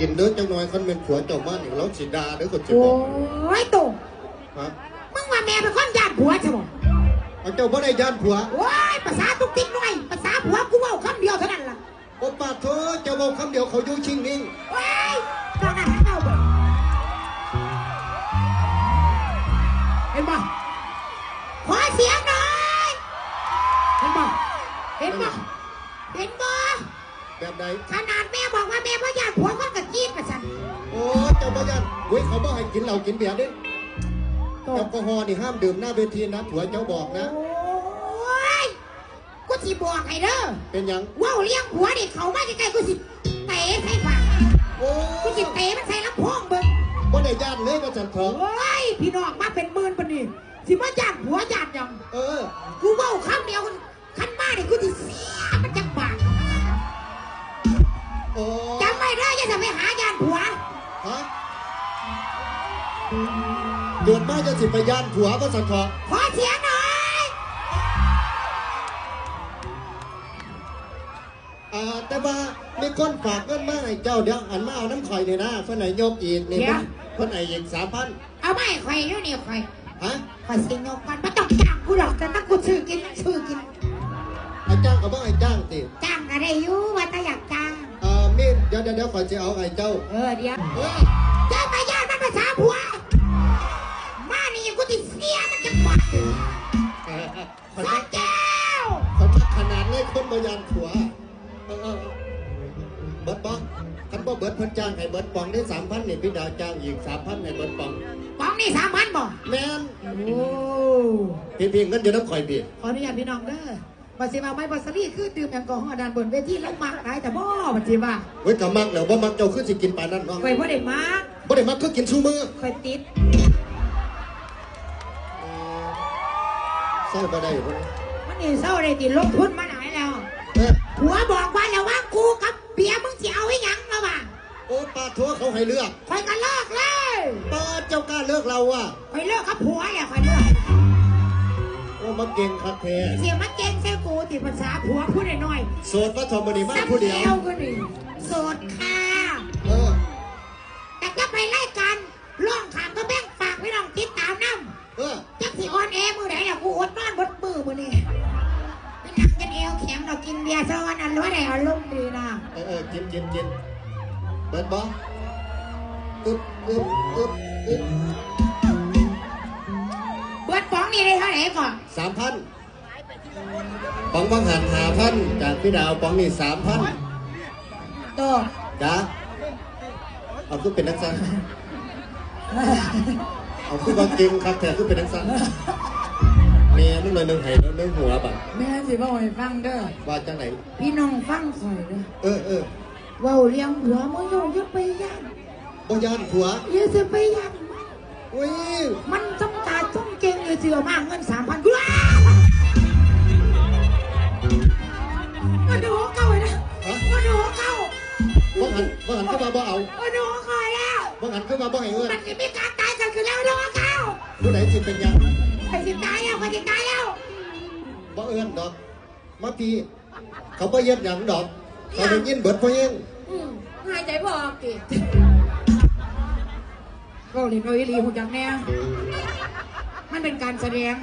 กินเด้อจังหน่อยคันเป็นผัวเจ้ามานี่เราสิด่าเด้อคนสิโอ้บอกยตู่ฮะมึงว่าแม่เป็นคนญาติผัวใช่บ่เอาเจ้าบ่ได้ย่านผัวโอ้ยภาษาตุกติกหน่อยภาษาผัวกูเว้าคำเดียวเท่านั้นล่ะโอปาเธอเจ้าบอกคำเดียวเขาอยู่ชิงนิ่งโอ้ยตอนนั้นให้เล่าเบ่เห็นบ่ขอเสียงหน่อยเห็นบ่เห็นบ่เห็นบ่แบบใดขนาดแม่บอกว่าแม่บ่ จ้าบ่ย่านเว้ยเขาบ่ให้กินเหล้ากินเบียร์เด้แอลกอฮอล์นี่ห้ามดื่มหน้าเวทีนะผัวเจ้าบอกนะ โอ้ยกูสิบอกให้เด้อเป็นหยัง ว้าวเลี้ยงหัวนี่เขามาใกล้ๆกูสิเตะใส่ปากโอ้กูสิเตะมันใส่ลำโพงเบิ่งบ่ได้ย่านเลยว่าจันทองโอ้ยพี่น้องมาเป็นหมื่นปานนี้สิมาญาติหัวญาติหยังเออ กูเว้าคำเดียวคันมานี่กูสิเสียมันจังปากโอ้จำไว้เด้ออย่าจะไปหาญาติผัวฮะ เกิดมาจะสิไปย่านผัวว่าจันทองขอเสียงหน่อยอ่าแต่ว่ามีคนฝากเงินมาให้เจ้าเดี๋ยวอันมาเอาน้ำข่อยนี่นะเพื่อนไหนยกอีกนี่เพื่อนไหนอีกสามพันเอาไม่ข่อยอยู่นี่ข่อยฮะข่อยสิยกมันบ่ต้องจ้างกูหรอกแต่ถ้ากูซื้อกินซื้อกินไอ้จ้างก็บ่ไอ้จ้างติจ้างก็ได้อยู่ว่าแต่อยากจ้างเอ่อมีดเดี๋ยวเดี๋ยวเดี๋ยวข่อยจะเอาไอ้เจ้า เออเดี๋ยวเฮ้ยเจ้าไปญาติมันภาษาผัว บ่ยานผัว เออเออเบิดบ้องคันบ่เบิดเพิ่นจ้างให้เบิดปองได้สามพันนี่พี่ดาวจ้างอีกสามพันให้เบิดปองปองนี่สามพันบ่แม่นโอ้พี่พี่เงินอยู่น้ำข่อยพี่ขออนุญาตพี่น้องเด้อบัดสิมาไม่บัสลี่คือดื่มแอลกอฮอล์ด้านบนเวทีแล้วมากหลายแต่บ่บัดสิว่าเว้ยก็มักแล้วบ่มักเจ้าคือสิกินปานนั้นเนาะข่อยบ่ได้มากบ่ได้มักคือกินชูมือข่อยติดเออเศร้าบ่ได้พุ่นมันนี่เศร้าได้ติดลงทุนมา ให้เลือกข่อยก็เลิกเลยปลาเจ้ากล้าเลิกเราอะข่อยเลิกกับผัวแหละข่อยเลิกโอ้มาเก่งคักแท้เสียมาเก่งใส่กูติภาษาผัวพูดหน่อยโสดมาทอมบดีๆมากผู้เดียวซ้ำก็นี่โสดค่ะเออแต่ก็ไปไล่กันล่องขามก็แบ่งฝากไว้ลองติดตามน้เออำจักสิออนแอร์มือไหนล่ะกูอดนอนบดมือมือนี่ไปนั่งกันเอวแข็งเรากินเบียร์ซ้อนอันร้อยได้อารมณ์ดีนะเออเออกินกินกินเบิดบ่อึ บอึบอึบอึบเบิดป๋องนี่ได้เท่าไหร่ก่อนสามพันปองบังหันหาพันจากพี่ดาวปองนี่สามพันโตจ้าเอาคือเป็นนักสังเอาคือว่าเก่งคักแท้คือเป็นนักสังเมียมึงเลยนึงไห้แล้วนึงหัวบ่ะแม่สิบ่ให้ฟังเด้อว่าจังไหนพี่น้องฟังข่อยเด้อเออเออ เว้าเลี้ยงหัวมึงอยู่อย่าไปย่าน บ่ยานผัวอย่าสิไปย่านมันอุ้ยมันจ้องตาจ้องเก่งเลยเสือมากเงินสามพันกูว้ามาดูหัวเก่าเลยนะมาดูหัวเก่าบ่หันบ่หันก็มาบ่เอามาดูหัวเก่าแล้วบ่หันก็มาบ่ให้เงินมันจะมีการตายเกิดขึ้นแล้วมาดูหัวเก่าผู้ใดสิเป็นหยังใครจะตายแล้วใครจะตายแล้วบ่เอื้อนดอกมาพี่เขาบ่เย็ดหยังดอกเขาได้ยินเบิดพ่อเองอืมหายใจบ่ออก ก็เรียนโดยลีหูจักแน่มันเป็นการแสดง